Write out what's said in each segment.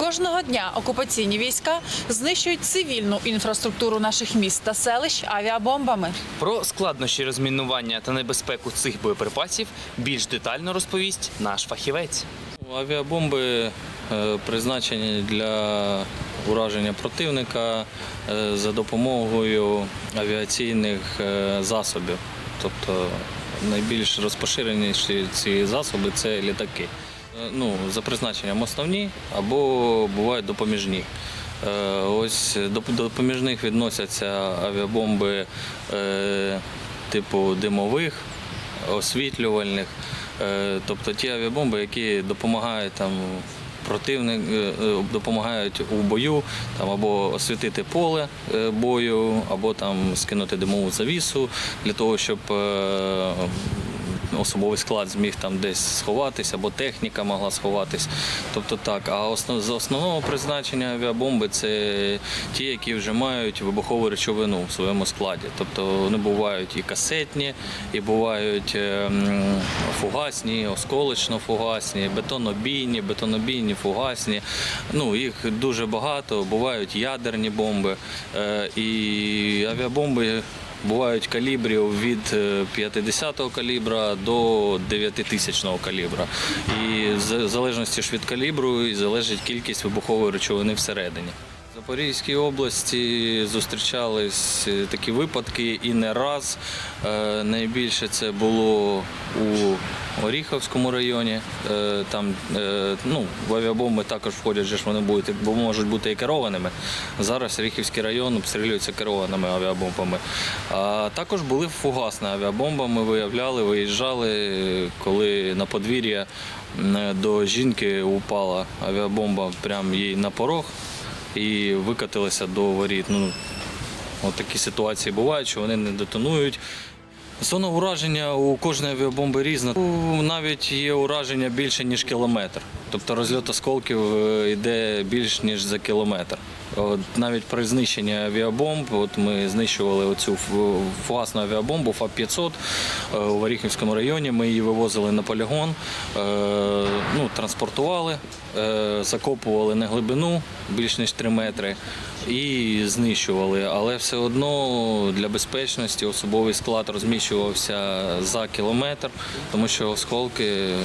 Кожного дня окупаційні війська знищують цивільну інфраструктуру наших міст та селищ авіабомбами. Про складнощі розмінування та небезпеку цих боєприпасів більш детально розповість наш фахівець. Авіабомби е, призначені для ураження противника е, за допомогою авіаційних е, засобів. Тобто найбільш розпоширеніші ці засоби це літаки. Е, Ну, за призначенням основні або бувають допоміжні. Е, Ось до до допоміжних відносяться авіабомби е, типу димових, освітлювальних, тобто ті авіабомби, які допомагають там противник, допомагають у бою там або освітити поле бою, або там скинути димову завісу для того, щоб особовий склад зміг там десь сховатись, або техніка могла сховатись. Тобто так. А основ, з основного призначення авіабомби це ті, які вже мають вибухову речовину в своєму складі. Тобто вони бувають і касетні, і бувають е, фугасні, осколочно-фугасні, бетонобійні, бетонобійні, фугасні. Ну, їх дуже багато, бувають ядерні бомби. Е, І авіабомби Бувають калібрів від е, 50-го калібра до 9000-го калібра. І в залежності ж від калібру і залежить кількість вибухової речовини всередині. В Запорізькій області зустрічались е, такі випадки і не раз. Е, Найбільше це було у Оріховському районі. Е, Там ну, в авіабомби також входять, же ж вони будуть, бо можуть бути і керованими. Зараз Оріхівський район обстрілюється керованими авіабомбами. А також були фугасні авіабомби. Ми виявляли, виїжджали, коли на подвір'я до жінки упала авіабомба прямо їй на порог і викотилися до воріт. Ну, от такі ситуації бувають, що вони не детонують. Зона ураження у кожної авіабомби різна. Навіть є ураження більше, ніж кілометр. Тобто розльот осколків е, йде більш ніж за кілометр. От навіть при знищенні авіабомб, от ми знищували оцю фугасну авіабомбу ФАП-500 е, у Варіхівському районі. Ми її вивозили на полігон, е, ну, транспортували, е, закопували на глибину більш ніж 3 метри і знищували. Але все одно для безпечності особовий склад розміщувався за кілометр, тому що осколки е,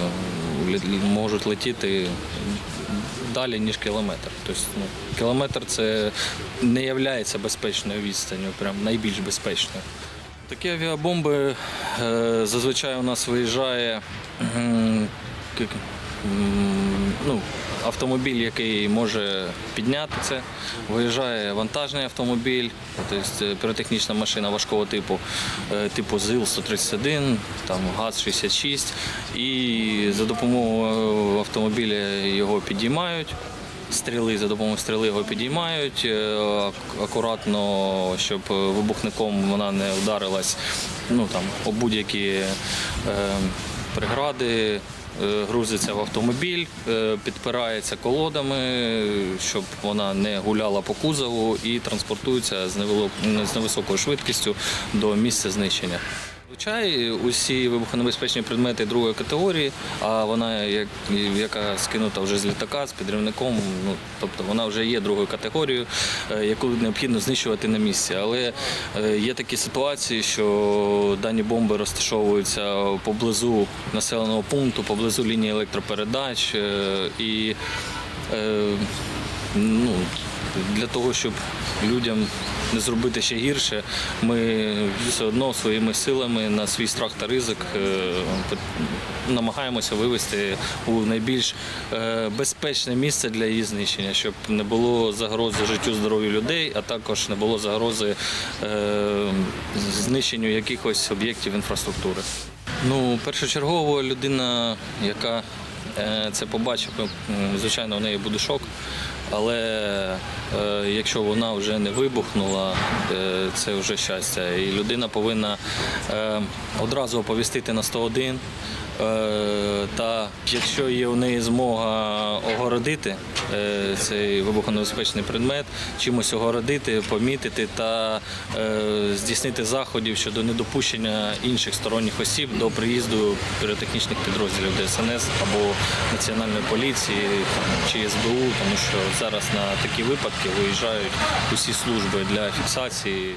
можуть летіти далі, ніж кілометр. Тобто ну, кілометр це не є безпечною відстанню, прям найбільш безпечною. Такі авіабомби е, зазвичай у нас виїжджає ну, автомобіль, який може підняти це. Виїжджає вантажний автомобіль, тобто е, піротехнічна машина важкого типу, е, типу ЗИЛ-131, там ГАЗ-66. І за допомогою автомобіля його підіймають. Стріли за допомогою стріли його підіймають е, акуратно, щоб вибухником вона не вдарилась ну, там, об будь-які е, прегради. Е, Грузиться в автомобіль, е, підпирається колодами, щоб вона не гуляла по кузову і транспортується з невисокою швидкістю до місця знищення. Зазвичай усі вибухонебезпечні предмети другої категорії, а вона, як, яка скинута вже з літака, з підривником, ну, тобто вона вже є другою категорією, е, яку необхідно знищувати на місці. Але е, є такі ситуації, що дані бомби розташовуються поблизу населеного пункту, поблизу лінії електропередач. е, І ну, для того, щоб людям не зробити ще гірше, ми все одно своїми силами на свій страх та ризик е, намагаємося вивести у найбільш е, безпечне місце для її знищення, щоб не було загрози життю здоров'ю людей, а також не було загрози е, знищенню якихось об'єктів інфраструктури. Ну, першочергово людина, яка це побачить, ну, звичайно, у неї буде шок. Але е, якщо вона вже не вибухнула, е, це вже щастя. І людина повинна е, одразу оповістити на 101, Е, Та якщо є у неї змога огородити е, цей вибухонебезпечний предмет, чимось огородити, помітити та е, здійснити заходів щодо недопущення інших сторонніх осіб до приїзду піротехнічних підрозділів ДСНС або Національної поліції там, чи СБУ, тому що зараз на такі випадки виїжджають усі служби для фіксації.